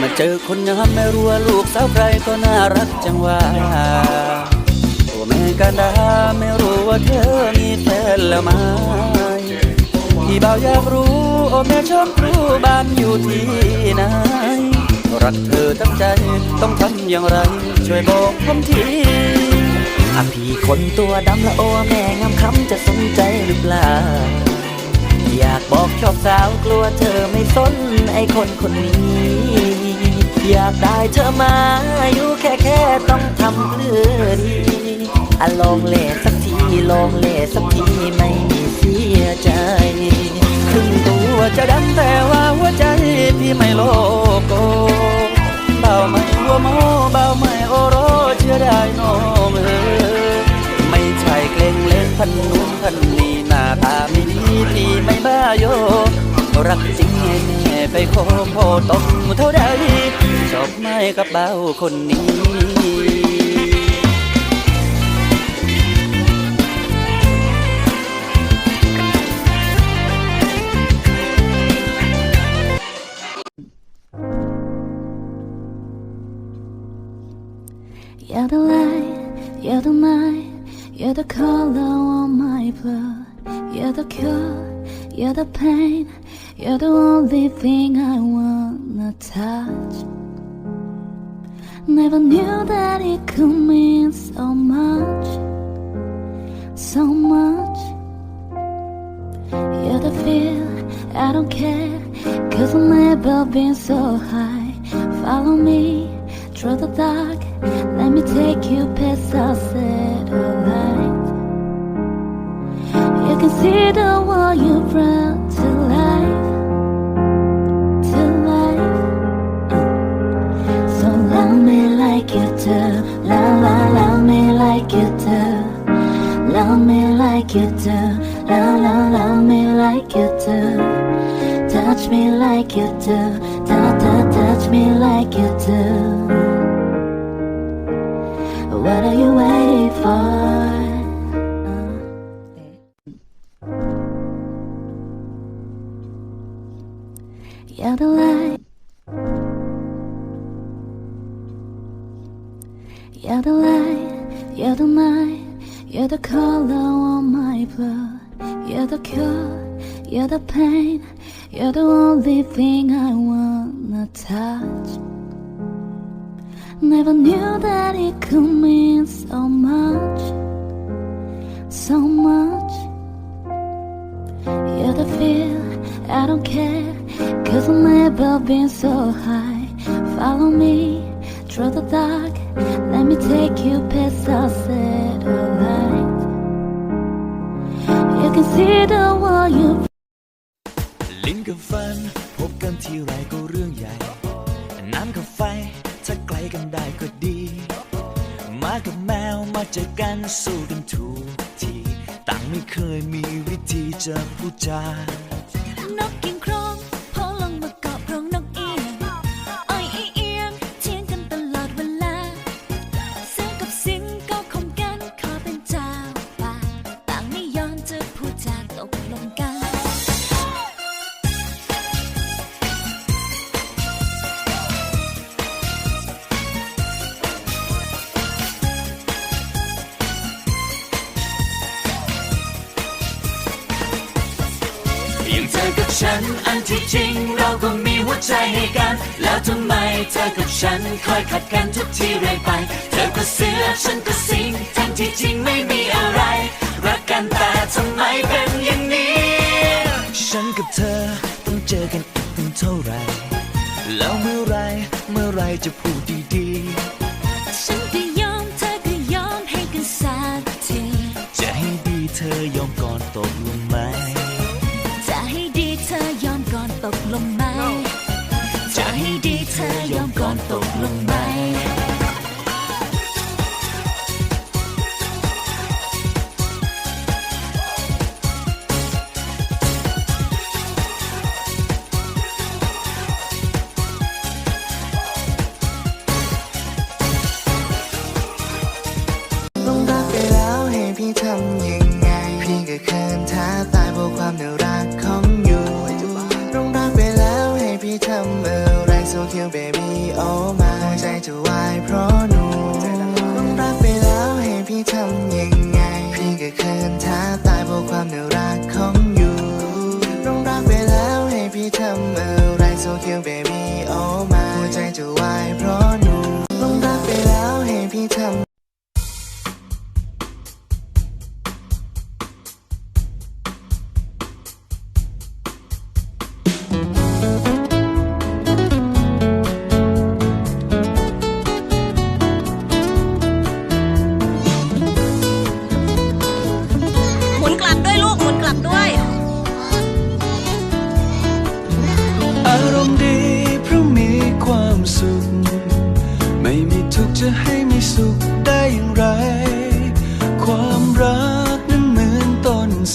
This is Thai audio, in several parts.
มาเจอคนงามไม่รู้ว่าลูกสาวใครก็น่ารักจังว่าโอ้แม่กันดาไม่รู้ว่าเธอมีแฟนแล้วไหมพี่บ่าวอยากรู้โอ้แม่ชมครูบ้านอยู่ที่ไหนรักเธอตั้งใจต้องทำอย่างไร ช่วยบอกผมทีอะพี่คนตัวดำละโอแม่งามคำจะสนใจหรือเปล่า อยากบอกชอบสาวกลัวเธอไม่สนไอคนคนนี้ อยากได้เธอมาอยู่แค่แค่ต้องทำเพื่อดีอะลองเล่สักทีลองเล่สักทีไม่มีเสียใจถึงตัวจะดำแต่ว่าหัวใจพี่ไม่โลโกเบาไม่หัวโมเบาไม่โอโรเชื่อได้น้องเออไม่ใช่เกรงเล่นพันนู้นพันนี้หน้าตาไม่ดีพี่ไม่บ้าโย แม่ไปขอพ่อต้องเท่าใดชอบไม่กับเบาคนนี้ You're the light, you're the night, you're the color on my blood. You're the cure, you're the pain, you're the only thing I wanna touch. Never knew that it could mean so much, so much. You're the feel, I don't care, cause I've never been so high. Follow me through the dark, let me take you past our satellite. You can see the world you brought to like you do, love, love, love me like you do. Touch me like you do, touch, touch, touch me like you do. What are you waiting for? You're the light. You're the light, you're the night, you're the color the cure, you're the pain, you're the only thing I wanna touch. Never knew that it could mean so much, so much. You're the feel, I don't care, cause I've never been so high. Follow me through the dark, let me take you past our satellite. สู้กันทุกทีต่างไม่เคยมีวิธีจะพูดจา ฉัน อันที่จริงเราก็มีหัวใจให้กัน แล้วทำไมเธอกับฉันคอยขัดกันทุกทีเรื่อยไป เธอก็เสือฉันก็สิงทั้งที่จริงไม่มีอะไร รักกันแต่ทำไมเป็นอย่างนี้ ฉันกับเธอต้องเจอกันอีกเป็นเท่าไหรแล้วเมื่อไรเมื่อไรจะพูดดี ดีเธอยอมก่อนตกลงไหมต้องรักไปแล้วให้พี่ทำยังไง พี่ก็เขินท้าตายเพราะความน่ารักขอย ต้องรักไปแล้วให้พี่ทำอะไร so cute baby จะวายเพราะหนูต้องรักไปแล้วให้พี่ทำยังไง พี่ก็เคินท้าตายเพราะความน่ารักของอยู่ต้องรักไปแล้วให้พี่ทำอะไร so cute baby oh my หัวใจจะวายเพราะ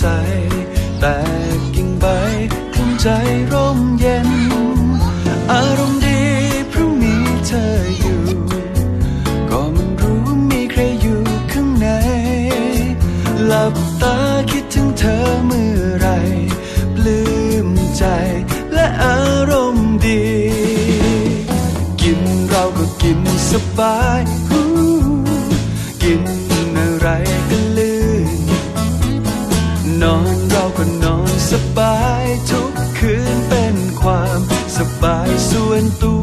ต้นไทรแตกกิ่งใบทำใจร่มเย็น อารมณ์ดีเพราะมีเธออยู่ ก็มันรู้มีใครอยู่ข้างใน หลับตาคิดถึงเธอเมื่อไหรปลื้มใจและอารมณ์ดี กินเราก็กินสบาย กินอะไร ทุกคืนเป็นความสบายส่วนตัว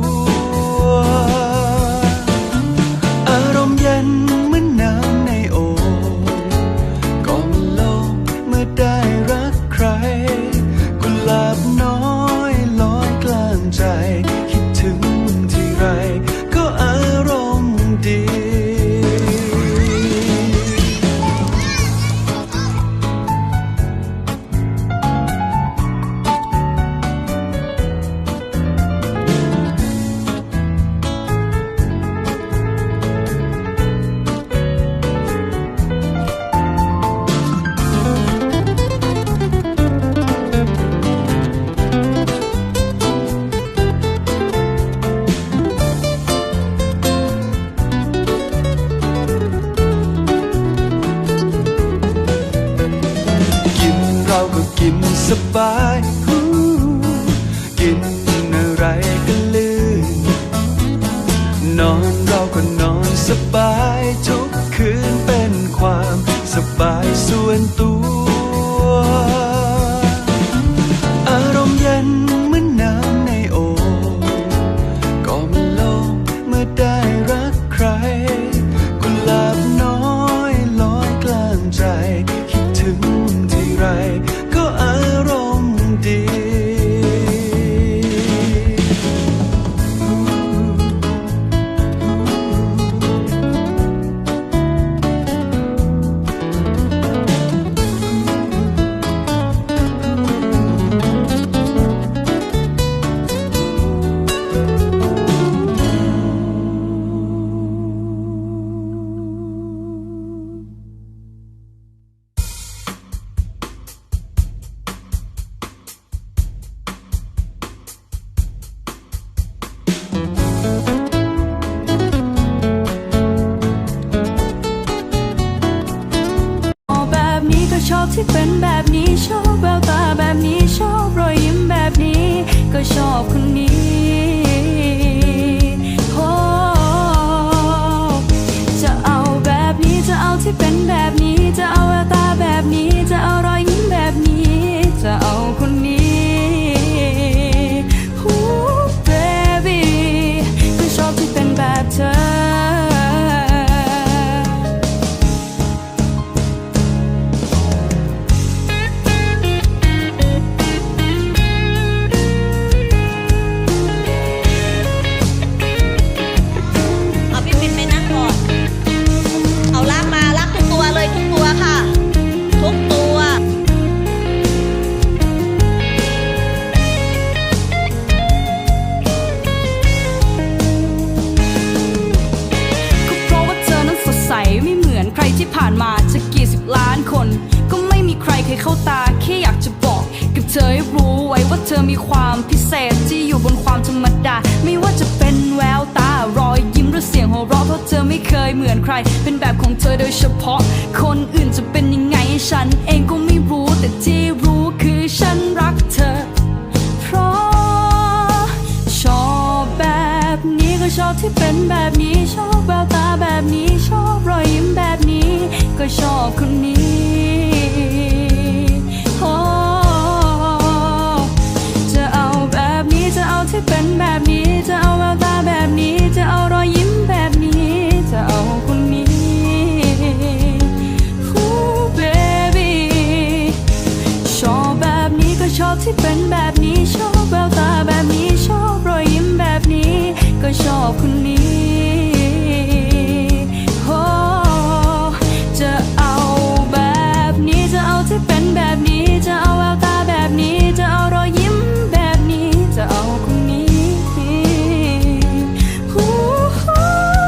อมีความพิเศษที่อยู่บนความธรรมดา ไม่ว่าจะเป็นแววตารอยยิ้มหรือเสียงหัวเราะเพราะเธอไม่เคยเหมือนใคร เป็นแบบของเธอโดยเฉพาะ คนอื่นจะเป็นยังไงฉันเองก็ไม่รู้แต่ที่รู้คือฉันรักเธอ เพราะชอบแบบนี้ก็ชอบที่เป็นแบบนี้ชอบแววตาแบบนี้ชอบรอยยิ้มแบบนี้ ก็ชอบคนนี้ แบบนี้ชอบแววตาแบบนี้ชอบรอยยิ้มแบบนี้ ก็ชอบคนนี้